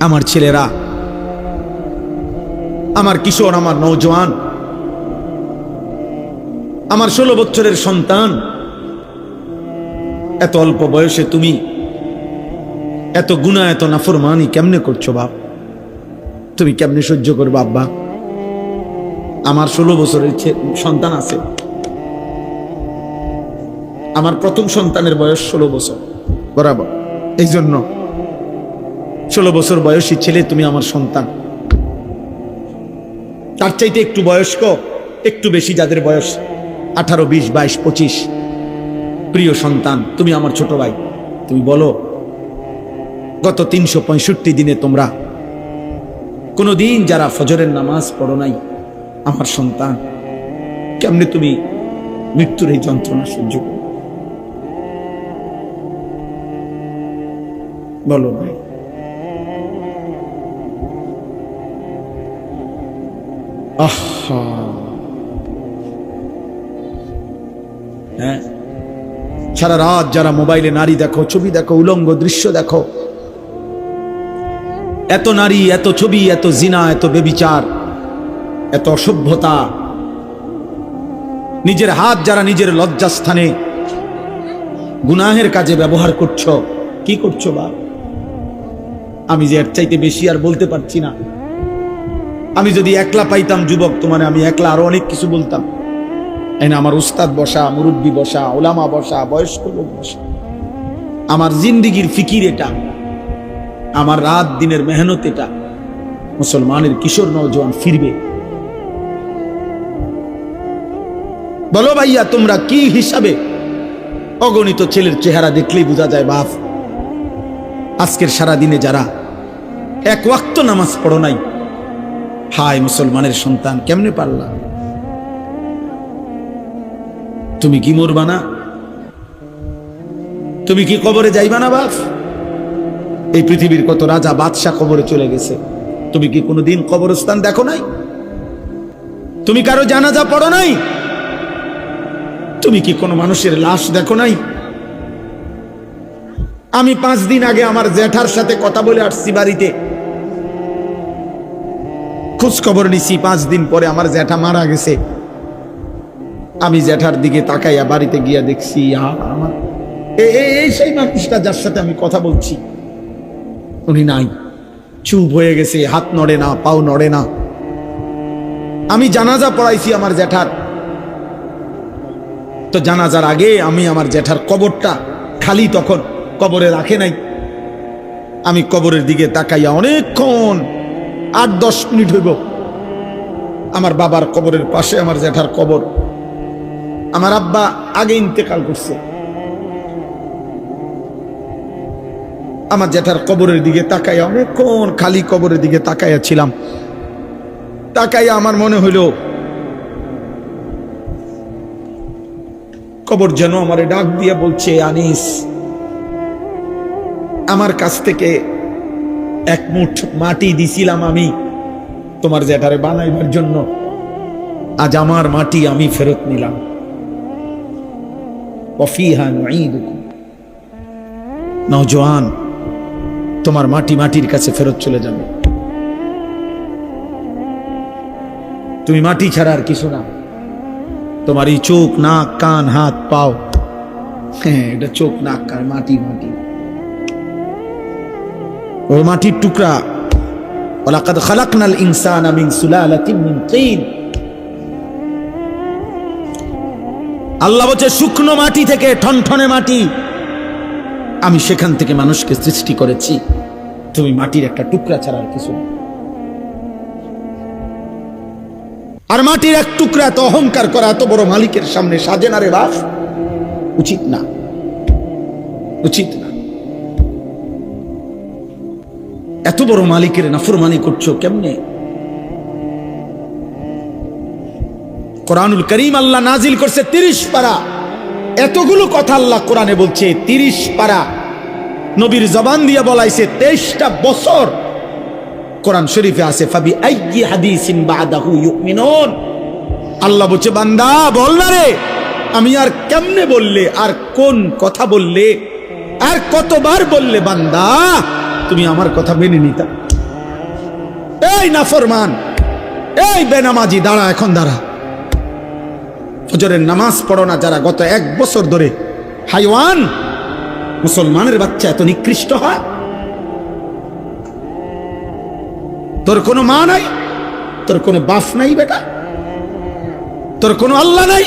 আমার ছেলেরা, আমার কিশোর, আমার নৌজওয়ান আমার ষোলো বছরের সন্তান, এত অল্প বয়সে তুমি এত গুণা এত নাফরমানি কেমনে করছ বাপ? তুমি কেমনে সহ্য করবে আব্বা? আমার ষোলো বছরের সন্তান আছে। আমার প্রথম সন্তানের বয়স ষোলো বছর। বরাবর। এই জন্য ষোলো বছর বয়সী ছেলে, তুমি আমার সন্তান। তার চাইতে একটু বয়স্ক, একটু বেশি যাদের বয়স আঠারো, বিশ, বাইশ, পঁচিশ। প্রিয় সন্তান, তুমি আমার ছোট ভাই। তুমি বলো, গত তিনশো পঁয়ষট্টি দিনে তোমরা কোনো দিন যারা ফজরের নামাজ পড়ো নাই, আমার সন্তান, কেমনে তুমি মৃত্যুর এই যন্ত্রণা সহ্য করো বলো ভাই। হ্যাঁ। সারা রাত যারা মোবাইলে নারী দেখো, ছবি দেখো, উলঙ্গ দৃশ্য দেখো, এত নারী, এত ছবি, এত জিনা, এত বেবিচার, এত অসভ্যতা। নিজের হাত যারা নিজের লজ্জাস্থানে গুনাহের কাজে ব্যবহার করছ, কি করছ বা? আমি যে এর চাইতে বেশি আর বলতে পারছি না। আমি যদি একলা পাইতাম যুবক তোমার, আমি একলা আরও অনেক কিছু বলতাম। এই না আমার উস্তাদ বসা, মুরব্বী বসা, ওলামা বসা, বয়স্ক লোক বসা। আমার জিন্দিগির ফিকির এটা, আমার রাত দিনের মেহনত এটা। মুসলমানের কিশোর নওজোয়ান ফিরবে। বলো ভাইয়া, তোমরা কি হিসাবে অগণিত ছেলের চেহারা দেখলেই বোঝা যায় বাপ? আজকের সারা দিনে যারা এক ওয়াক্ত নামাজ পড়ো নাই হায় মুসলমানের সন্তান, কেমনে পারলা? তুমি কি মরবা না? তুমি কি কবরে যাইবা না বাপ? এই পৃথিবীর কত রাজা বাদশাহ কবরে চলে গেছে। তুমি কি কোনোদিন কবরস্থান দেখো নাই? তুমি কারও জানাজা পড়ো নাই? তুমি কি কোনো মানুষের লাশ দেখো নাই? আমি পাঁচ দিন আগে আমার জ্যাঠার সাথে কথা বলে আসছি বাড়িতে। খোঁজ খবর নিছি, পাঁচ দিন পরে আমার জ্যাঠা মারা গেছে। আমি জ্যাঠার দিকে তাকাইয়া বাড়িতে গিয়া দেখছি আমার এই সেই মানুষটা যার সাথে আমি কথা বলছি। উনি নাই। চুপ হয়ে গেছে, হাত নড়ে না, পাও নড়ে না। আমি জানাজা পড়াইছি আমার জ্যাঠার। তো জানাজার আগে আমি আমার জ্যাঠার কবরটা খালি তখন কবরে রাখে নাই। আমি কবরের দিকে তাকাইয়া অনেকক্ষণ আট, দশ মিনিট হইব। আমার বাবার কবরের পাশে, আমার জ্যাঠার কবর। আমার আব্বা আগে ইন্তেকাল করছে। আমার জ্যাঠার কবরের দিকে তাকাইয়া অনেকক্ষণ খালি কবরের দিকে তাকাইয়া ছিলাম। তাকাইয়া আমার মনে হইল, কবর যেন আমারে ডাক দিয়ে বলছে, আনিস, আমার কাছ থেকে এক মুঠ মাটি দিছিলাম আমি তোমার জ্যাঠারে বানাইবার জন্য। আজ আমার মাটি আমি ফেরত নিলাম। নজওয়ান তোমার মাটি মাটির কাছে ফেরত চলে যাবে। তুমি মাটি ছাড়া আর কিছু না। তোমার এই চোখ, নাক, কান, হাত, পাও। হ্যাঁ এটা চোখ, নাক কান মাটি মাটি। ও মাটির টুকরা। ওলাকাদ খালাকনাল ইনসানা মিন সুলালাতিন মিন তিন। আল্লাহ বলছে, শুকনো মাটি থেকে ঠনঠনে মাটি। আমি সেখান থেকে মানুষকে সৃষ্টি করেছি। তুমি মাটির একটা টুকরা ছাড়া আর কিছু। আর মাটির এক টুকরা এত অহংকার করা, এত বড় মালিকের সামনে সাজে না রে বাস। উচিত না। উচিত এত বড় মালিকের নাফরমানি করছ কেমনে? কোরআনুল করিম আল্লাহ নাজিল করছে তিরিশ পারা। এতগুলো কথা আল্লাহ কোরআনে বলছে, তিরিশ পারা। নবীর জবান দিয়ে বলাইছে, তেইশটা বছর কোরআন শরীফে আছে, ফাবি হাদিসিন বাদাহু ইউমিনুন। আল্লাহ বলছে, বান্দা, বল না রে। আমি আর কেমনে বললে, আর কোন কথা বললে, আর কতবার বললে বান্দা? তুমি আমার কথা মেনে নিতা। এই নাফরমান, এই বেনামাজি, দাঁড়া এখন, দাঁড়া। ফজরের নামাজ পড়ো না যারা গত এক বছর ধরে হাইওয়ান মুসলমানের বাচ্চা এত নিকৃষ্ট হয়। তোর কোনো মা নাই, তোর কোনো বাপ নাই বেটা, তোর কোনো আল্লাহ নাই,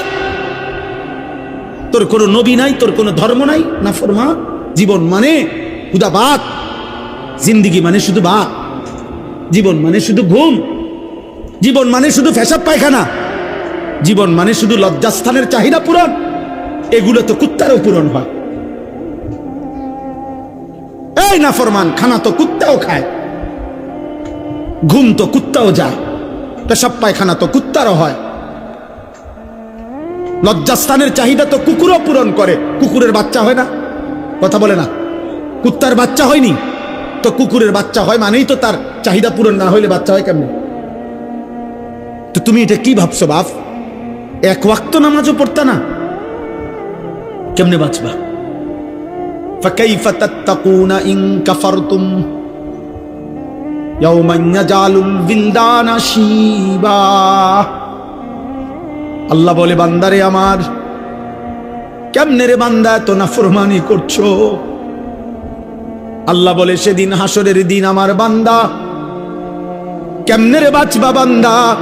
তোর কোনো নবী নাই, তোর কোনো ধর্ম নাই। না ফরমা জীবন মানে উদা বাত জিন্দিগি মানে শুধু বাত জীবন মানে শুধু ঘুম, জীবন মানে শুধু ফেসাব পায়খানা, জীবন মানে শুধু লজ্জাস্থানের চাহিদা পূরণ, এগুলো তো কুত্তারও পূরণ হয়। এই না ফরমান খানা তো কুত্তাও খায়, ঘুম তো কুত্তাও যায়, পেশাব পায়খানা তো কুত্তারও হয়। লজ্জাস্থানের চাহিদা তো কুকুরও পূরণ করে, কুকুরের বাচ্চা হয় না, কথা বলে না, কুত্তার বাচ্চা হয়নি। তো কুকুরের বাচ্চা হয় মানেই তো তার চাহিদা পূরণ না হইলে বাচ্চা হয় কেমন তো তুমি এটা কি ভাবছো বাপ এক ওয়াক্ত নামাজও পড়তা না কেমনে বাঁচবা فكيف تتقون إن كفرتم يوما يجعل الولدان شيبا আল্লাহ বলে বান্দারে আমার কেমনে রে বান্দা এত নাফরমানি করছো আল্লাহ বলে, সেদিন হাসরের দিন আমার বান্দা। কেমনে রে বাঁচবা বান্দা?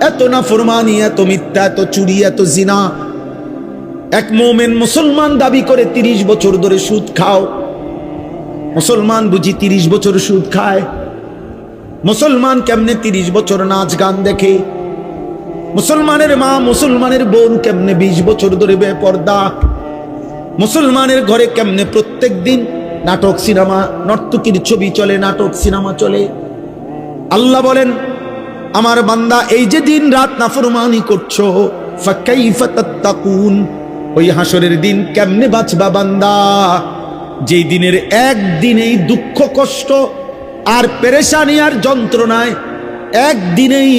এত নাফরমানি, এত মিথ্যা, এত চুরি, এত জিনা। এক মোমেন মুসলমান দাবি করে তিরিশ বছর ধরে সুদ খাও। মুসলমান বুঝি তিরিশ বছর সুদ খায়। মুসলমান কেমনে তিরিশ বছর নাচ গান দেখে? মুসলমানের মা, মুসলমানের বোন কেমনে বিশ বছর ধরে বেপর্দা? মুসলমানের ঘরে কেমনে প্রত্যেক দিন নাটক সিনেমা, নর্তকীর ছবি চলে, নাটক সিনেমা চলে। আল্লাহ বলেন, আমার বান্দা, এই যে দিন রাত নাফরমানি করছ ওই হাসরের দিন কেমনে বাঁচবা বান্দা? যেই দিনের একদিনেই দুঃখ, কষ্ট আর পেরেশানি আর যন্ত্রণায় একদিনেই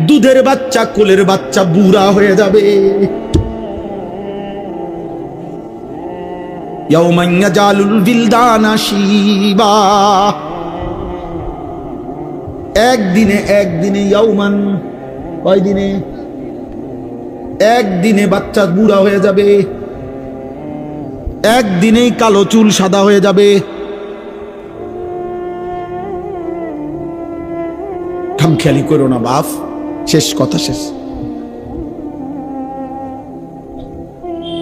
দুধের বাচ্চা, কোলের বাচ্চা বুড়া হয়ে যাবে। একদিনে একদিনে ইয়াউমান কয় দিনে? একদিনে বাচ্চা বুড়া হয়ে যাবে। একদিনেই কালো চুল সাদা হয়ে যাবে। খামখেয়ালি করো না বাপ, শেষ কথা শেষ।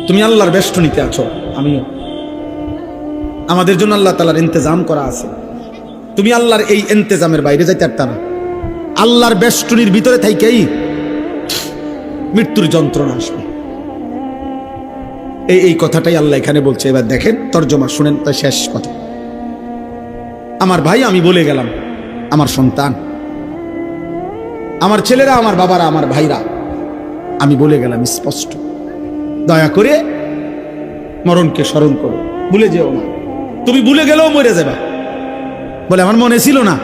তুমি আল্লাহর বেষ্টনীতে আছো, আমিও। আমাদের জন্য আল্লাহ তালার ইন্তজাম করা আছে। তুমি আল্লাহর এই ইন্তজামের বাইরে যাইতে পারতা না। আল্লাহর বেষ্টনীর ভিতরে থাইকেই মৃত্যুর যন্ত্রণা আসবে। এই এই কথাটাই আল্লাহ এখানে বলছে। এবার দেখেন, তর্জমা, শুনেন তাই শেষ কথা। আমার ভাই, আমি বলে গেলাম, আমার সন্তান। আমার ছেলেরা, আমার বাবারা, আমার ভাইরা। আমি বলে গেলাম, স্পষ্ট। দয়া করে মরণকে স্মরণ করো। ভুলে যেও না। তুমি ভুলে গেলেও মরে যাবে। বলে, আমার মনে ছিল না।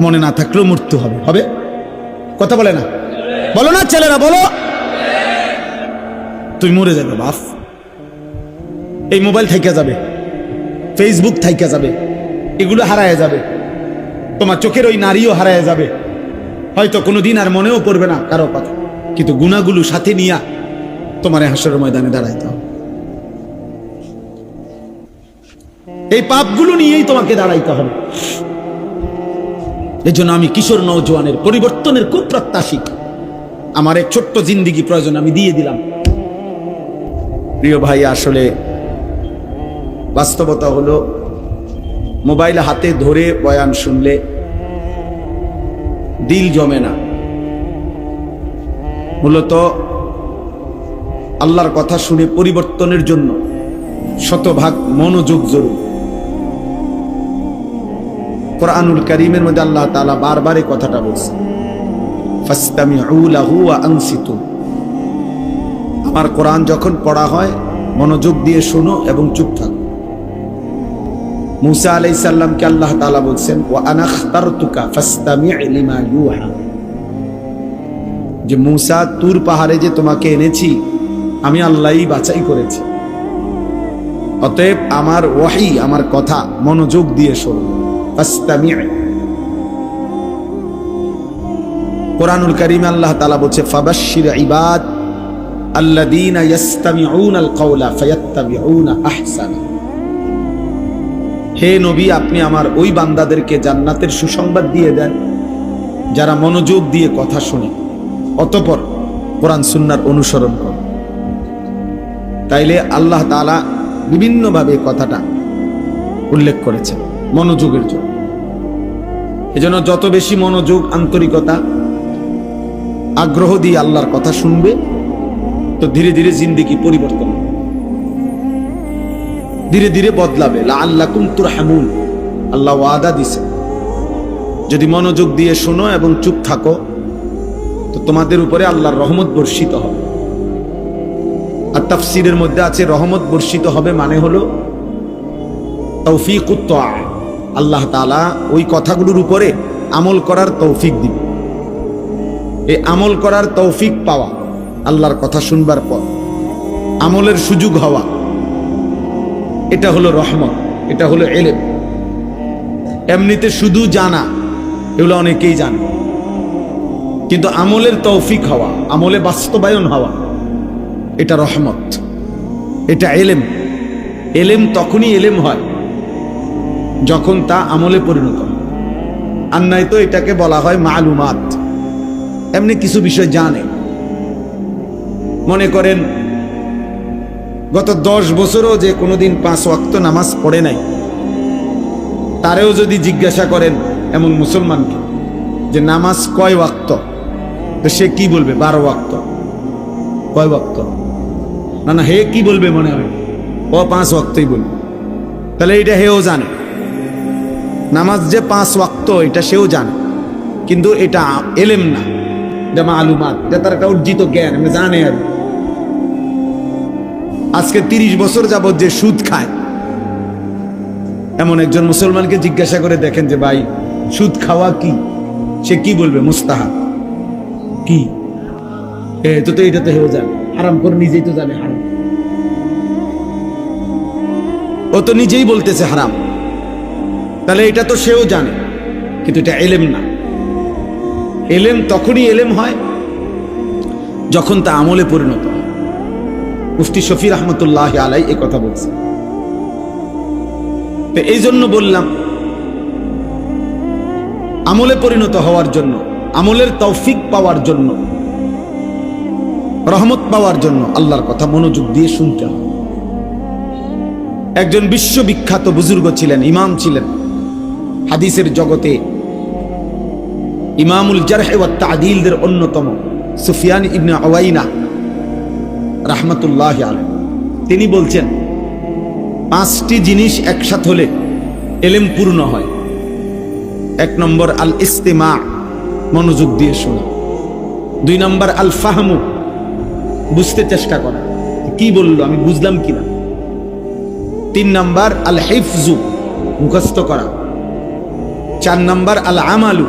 মনে না থাকলেও মৃত্যু হবে। হবে? কথা বলে না? বলো না ছেলেরা, বলো। তুমি মরে যাবে বাপ এই মোবাইল থাইকা যাবে, ফেসবুক থাইকা যাবে, এগুলো হারায় যাবে। তোমার চোখের ওই নারীও হারায় যাবে। হয়তো কোনো দিন আর মনেও পড়বে না কারও কথা। কিন্তু গুণাগুলো সাথে নিয়া তোমার হাসরের ময়দানে দাঁড়াইতে এই পাপগুলো নিয়েই তোমাকে দাঁড়াইতে হবে। এজন্য আমি কিশোর নৌজওয়ানের পরিবর্তনের খুব প্রত্যাশী আমার এক ছোট্ট জিন্দিগি প্রয়োজন আমি দিয়ে দিলাম। প্রিয় ভাই, আসলে বাস্তবতা হলো, মোবাইল হাতে ধরে বয়ান শুনলে দিল জমে না। মূলত আল্লাহর কথা শুনে পরিবর্তনের জন্য শতভাগ মনোযোগ জরুরি। কোরআনুল করিমের মধ্যে আল্লাহ তাআলা বারবার এই কথাটা বলছে। আমার কোরআন যখন পড়া হয়, মনোযোগ দিয়ে শোনো এবং চুপ থাকো। মুসা আলাইহিস সালামকে আল্লাহ তাআলা বলছেন, ওয়া আনাখতারতুকা ফাস্তামি' লিমা ইউহা। যে মুসা, তুর পাহাড়ে যে তোমাকে এনেছি, আমি আল্লাহই বাছাই করেছি। অতএব আমার ওয়াহি, আমার কথা মনোযোগ দিয়ে শোনো। ফাস্তামি' কোরআনুল করিমে আল্লাহ তালা বলছে ফাবাশির ইবাদ আল্লাযীনা আল কাওলা হে নবী, আপনি আমার ওই বান্দাদেরকে জান্নাতের সুসংবাদ দিয়ে দেন, যারা মনোযোগ দিয়ে কথা শুনে। অতপর কোরআন সুন্নার অনুসরণ করে তাইলে আল্লাহ তাআলা বিভিন্নভাবে কথাটা উল্লেখ করেছেন। মনোযোগের জন্য। এজন্য যত বেশি মনোযোগ, আন্তরিকতা, আগ্রহ দিয়ে আল্লাহর কথা শুনবে, তো ধীরে ধীরে জিন্দিগি পরিবর্তন ধীরে ধীরে বদলাবে। আল্লাহ কুমতুর হামুন আল্লাহ ওয়াদা দিছে। যদি মনোযোগ দিয়ে শোনো এবং চুপ থাকো, তো তোমাদের উপরে আল্লাহর রহমত বর্ষিত হবে। আর তাফসিরের মধ্যে আছে, রহমত বর্ষিত হবে মানে হলো তৌফিক আল্লাহ তাআলা ওই কথাগুলোর উপরে আমল করার তৌফিক দিবে। এই আমল করার তৌফিক পাওয়া আল্লাহর কথা শুনবার পর, আমলের সুযোগ হওয়া, এটা হলো রহমত, এটা হলো এলেম। এমনিতে শুধু জানা, এগুলো অনেকেই জানে। কিন্তু আমলের তৌফিক হওয়া, আমলে বাস্তবায়ন হওয়া, এটা রহমত, এটা এলেম। এলেম তখনই এলেম হয় যখন তা আমলে পরিণত নাই তো এটাকে বলা হয় মালুমাত। এমনি কিছু বিষয় জানে। মনে করেন, গত দশ বছরও যে কোনোদিন পাঁচ ওয়াক্ত নামাজ পড়ে নাই, তারেও যদি জিজ্ঞাসা করেন এমন মুসলমানকে যে নামাজ কয় ওয়াক্ত? তো সে কি বলবে? বারো ওয়াক্ত। কয় ওয়াক্ত? না না, হে কি বলবে মনে হয় ও পাঁচ ওয়াক্তই বলবে। তাহলে এটা হেও জানে। নামাজ যে পাঁচ ওয়াক্ত, এটা সেও জানে। কিন্তু এটা এলেম না। এটা মালুমাত। এটা তার একটা অর্জিত জ্ঞান, আমি জানে আর। আজকে তিরিশ বছর যাবৎ যে সুদ খায়, এমন একজন মুসলমানকে জিজ্ঞাসা করে দেখেন যে, ভাই, সুদ খাওয়া কি? সে কি বলবে? মুস্তাহা কি? এ তো তো এটা তো হেও জানে। হারাম করে নিজেই তো জানে হারাম। ও তো নিজেই বলতেছে হারাম। তাহলে এটা তো সেও জানে, কিন্তু এটা এলেম না। এলেম তখনই এলেম হয় যখন তা আমলে পরিণত হয়। মুফতি শফি রহমতুল্লাহ আলাই এ কথা বলছে। তো এই জন্য বললাম, আমলে পরিণত হওয়ার জন্য, আমলের তৌফিক পাওয়ার জন্য, রহমত পাওয়ার জন্য আল্লাহর কথা মনোযোগ দিয়ে শুনতে হয়। একজন বিশ্ববিখ্যাত বুজুর্গ ছিলেন, ইমাম ছিলেন। হাদিসের জগতে ইমামুল জারহে ওয়া তাদিলদের অন্যতম সুফিয়ান ইবনে আওয়াইনা রাহমাতুল্লাহ আলাইহি। তিনি বলছেন, পাঁচটি জিনিস একসাথে হলে এলেম পূর্ণ হয়। এক নম্বর আল ইস্তেমা মনোযোগ দিয়ে শোনা। দুই নম্বর আল ফাহমু বুঝতে চেষ্টা করা। কি বলল, আমি বুঝলাম কিনা? তিন নম্বর আল হিফজু মুখস্থ করা। চার নম্বর আল আমালু,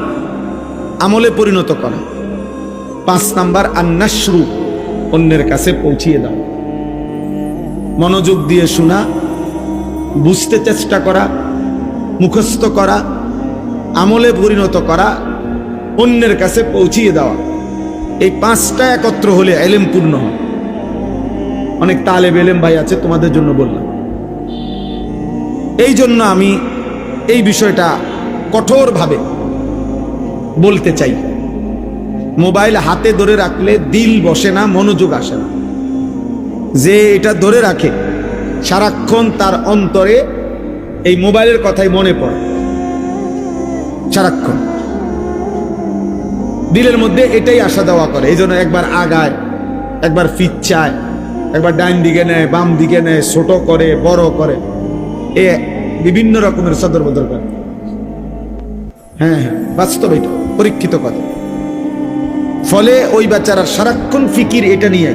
আমলে পরিণত করা। পাঁচ নাম্বার আন্নাশ্রু অন্যের কাছে পৌঁছিয়ে দাও। মনোযোগ দিয়ে শোনা, বুঝতে চেষ্টা করা, মুখস্থ করা, আমলে পরিণত করা, অন্যের কাছে পৌঁছিয়ে দেওয়া। এই পাঁচটা একত্র হলে এলেম পূর্ণ হয়। অনেক তালেব এলেম ভাই আছে, তোমাদের জন্য বললাম। এই জন্য আমি এই বিষয়টা কঠোরভাবে বলতে চাই। মোবাইল হাতে ধরে রাখলে দিল বসে না, মনোযোগ আসে না। যে এটা ধরে রাখে, সারাক্ষণ তার অন্তরে এই মোবাইলের কথাই মনে পড়ে। সারাক্ষণ। দিলের মধ্যে এটাই আসা দেওয়া করে, এই জন্য একবার আগায়, একবার ফিচ্ছায়, একবার ডাইন দিকে নেয়, বাম দিকে নেয়, ছোট করে, বড় করে। এ বিভিন্ন রকমের সদর বদর করে। হ্যাঁ হ্যাঁ বাস্তব এটা, পরীক্ষিত কথা। ফলে ওই বাচ্চারা সারাক্ষণ ফিকির এটা নিয়ে।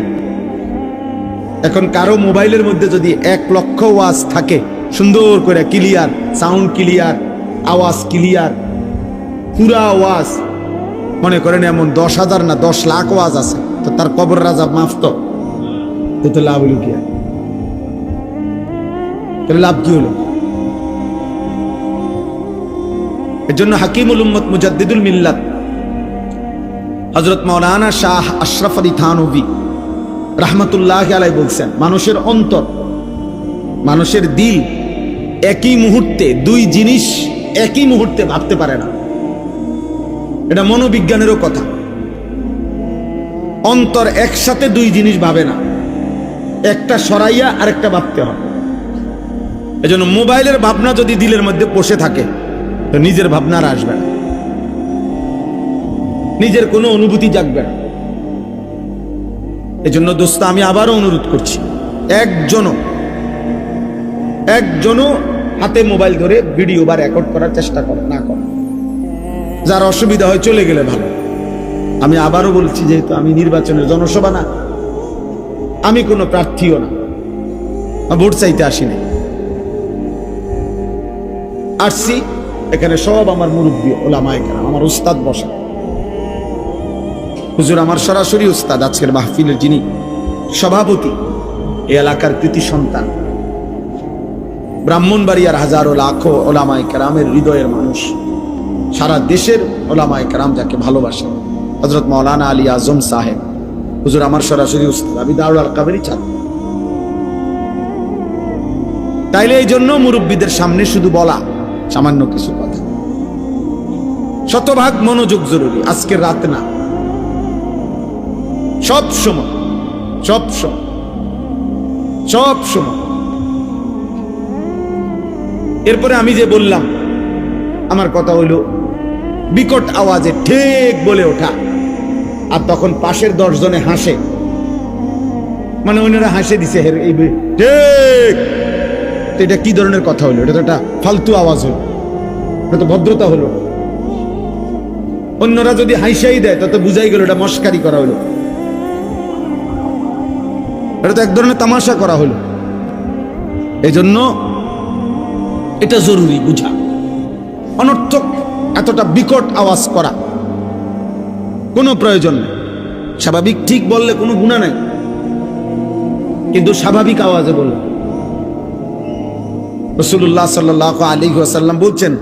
এখন কারও মোবাইলের মধ্যে যদি এক লক্ষ ওয়াজ থাকে, সুন্দর করে ক্লিয়ার, সাউন্ড ক্লিয়ার, আওয়াজ ক্লিয়ার, পুরা আওয়াজ মনে করেন এমন দশ হাজার না দশ লাখ ওয়াজ আছে, তো তার কবর রাজা মাফ তো তো লাভ তাহলে লাভ কি হলো? এর জন্য হাকিমুল উম্মত মুজাদ্দিদুল মিল্লাত হজরত মৌলানা শাহ আশরাফ আলী থানবী রাহমাতুল্লাহ আলাই বলছেন, মানুষের অন্তর, মানুষের দিল একই মুহূর্তে, দুই জিনিস একই মুহূর্তে ভাবতে পারে না। এটা মনোবিজ্ঞানেরও কথা। অন্তর একসাথে দুই জিনিস ভাবে না। একটা সরাইয়া আরেকটা ভাবতে হয়। এজন্য মোবাইলের ভাবনা যদি দিলের মধ্যে বসে থাকে তো নিজের ভাবনা আর আসবে না। নিজের কোনো অনুভূতি জাগবে না। এজন্য দোস্ত, আমি আবারও অনুরোধ করছি, একজনও একজনও হাতে মোবাইল ধরে ভিডিও বা রেকর্ড করার চেষ্টা করে না করে। যার অসুবিধা হয় চলে গেলে ভালো। আমি আবারও বলছি, যেহেতু আমি নির্বাচনের জনসভা না, আমি কোনো প্রার্থীও না। ভোট চাইতে আসিনি। আসছি। এখানে সব আমার মুরব্বী ওলামায় কেন আমার উস্তাদ বসা। হুজুর, আমার সরাসরি উস্তাদ, আজকের মাহফিলের যিনি সভাপতি, এই এলাকার কৃতি সন্তান, ব্রাহ্মণবাড়িয়ার হাজারো লাখো ওলামায় কেরামের হৃদয়ের মানুষ, সারা দেশের ওলামায় কেরাম যাকে ভালোবাসে হজরত মৌলানা আলী আজম সাহেব। হুজুর, আমার সরাসরি উস্তাদ, আমি দারুল কাবেরই ছাত্র তাইলে এই জন্য মুরব্বীদের সামনে শুধু বলা সামান্য কিছু কথা। শতভাগ মনোযোগ জরুরি আজকের রাত না। সব সময় সব সময় সব সময়। এরপরে আমি যে বললাম, আমার কথা হইল, বিকট আওয়াজে ঠিক বলে ওঠা। আর তখন পাশের দশজনে হাসে। মানে অন্যরা হাসে দিছে, হের, এই ঠিক! তো এটা কি ধরনের কথা হলো? এটা তো একটা ফালতু আওয়াজ হলো। এটা তো ভদ্রতা হলো। অন্যরা যদি হাইসাই দেয়, তত বুঝাই গেল এটা মস্কারি করা হলো। এটা তো এক ধরনের তামাশা করা হলো। এই জন্য এটা জরুরি বুঝা। অনর্থক এতটা বিকট আওয়াজ করা কোনো প্রয়োজন নেই। স্বাভাবিক ঠিক বললে কোনো গুণা নাই। কিন্তু স্বাভাবিক আওয়াজে বলল রসুল্লাহ সাল্লাহ আলী আসাল্লাম বলছেন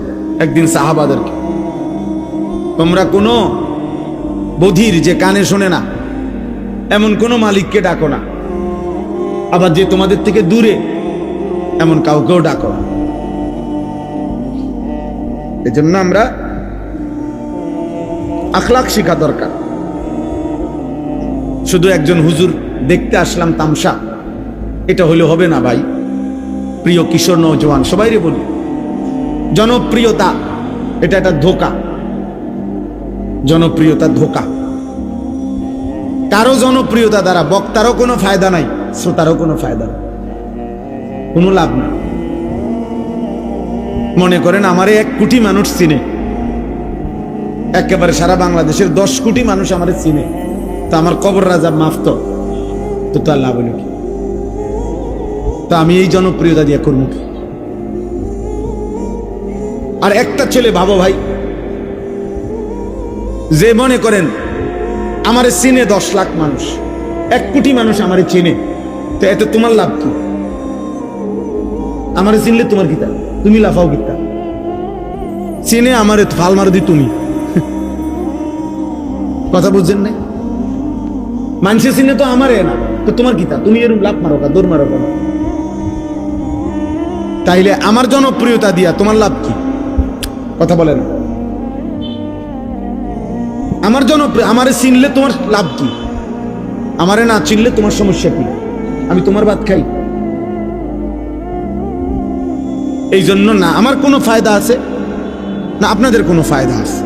একদিন সাহাবাদেরকে, তোমরা কোনো বধির যে কানে শোনে না, এমন কোনো মালিককে ডাকো না। আবার যে তোমাদের থেকে দূরে, এমন কাউকেও ডাকো না। এই জন্য আমরা আখলাক শিখা দরকার। শুধু একজন হুজুর দেখতে আসলাম তামসা, এটা হলে হবে না ভাই। প্রিয় কিশোর নৌজওয়ান সবাই রে বলি, জনপ্রিয়তা, এটা একটা ধোকা। জনপ্রিয়তা ধোকা। কারও জনপ্রিয়তা দ্বারা বক্তারও কোনো ফায়দা নাই, শ্রোতারও কোনো ফায়দা নাই। কোনো লাভ না মনে করেন আমারে এক কোটি মানুষ চিনে। একেবারে সারা বাংলাদেশের দশ কোটি মানুষ আমার চিনে। তা আমার কবর রাজা মাফ তো তো তার লাভ হলো কি? তো আমি এই জনপ্রিয়তা দিয়ে করব আর একটা ছেলে ভাবো ভাই, যে মনে করেন আমার চিনে দশ লাখ মানুষ, এক কোটি মানুষ আমার চিনে, তো এতে তোমার লাভ কি? আমারে চিনলে তোমার কিতা তুমি লাফাও কিতা চিনে আমারে ফাল মার দি তুমি। কথা বুঝছেন নাই? মানুষের চিনে তো আমারে না, তো তোমার কিতা তুমি এরকম লাভ মারো কা, দৌড় মারো কেন তাইলে আমার জনপ্রিয়তা দিয়া তোমার লাভ কি? কথা বলে না আমার জনপ্রিয় আমারে চিনলে তোমার লাভ কি? আমারে না চিনলে তোমার সমস্যা কি? আমি তোমার ভাত খাই। এই জন্য না, আমার কোনো ফায়দা আছে? না, আপনাদের কোনো ফায়দা আছে?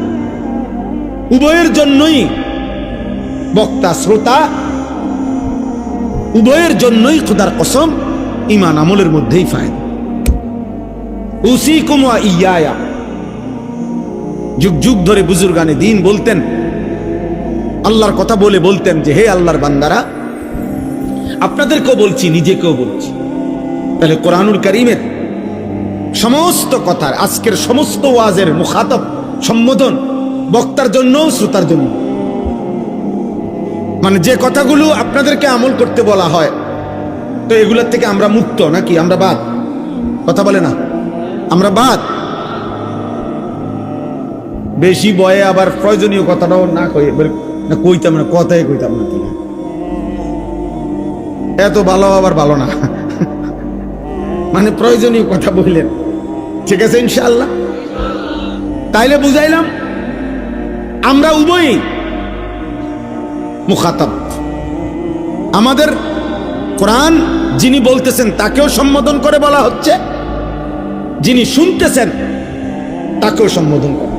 উভয়ের জন্যই বক্তা, শ্রোতা, উভয়ের জন্যই খোদার কসম ইমান আমলের মধ্যেই ফায়দা। উসি কুমা ইয়া যুগ যুগ ধরে বুজুর্গানে দিন বলতেন। আল্লাহর কথা বলে বলতেন যে, হে আল্লাহর বান্দারা, আপনাদেরকেও বলছি, নিজেকেও বলছি। তাহলে কোরআনুল করিমের সমস্ত কথার, আজকের সমস্ত ওয়াজের মুখাতব, সম্বোধন বক্তার জন্য শ্রোতার জন্য। মানে যে কথাগুলো আপনাদেরকে আমল করতে বলা হয়, তো এগুলোর থেকে আমরা মুক্ত নাকি আমরা বাদ? কথা বলে না? আমরা বাদ। বেশি বয়ে আবার প্রয়োজনীয় কথাটাও না কই কইতাম না, কথাই কইতাম না তুমি এত ভালো আবার ভালো না। মানে প্রয়োজনীয় কথা বললেন। ঠিক আছে, ইনশাআল্লাহ। তাইলে বুঝাইলাম, আমরা উভয়ই মুখাতাব। আমাদের কোরআন যিনি বলতেছেন, তাকেও সম্বোধন করে বলা হচ্ছে যিনি শুনতেছেন তাকেও সম্বোধন করে।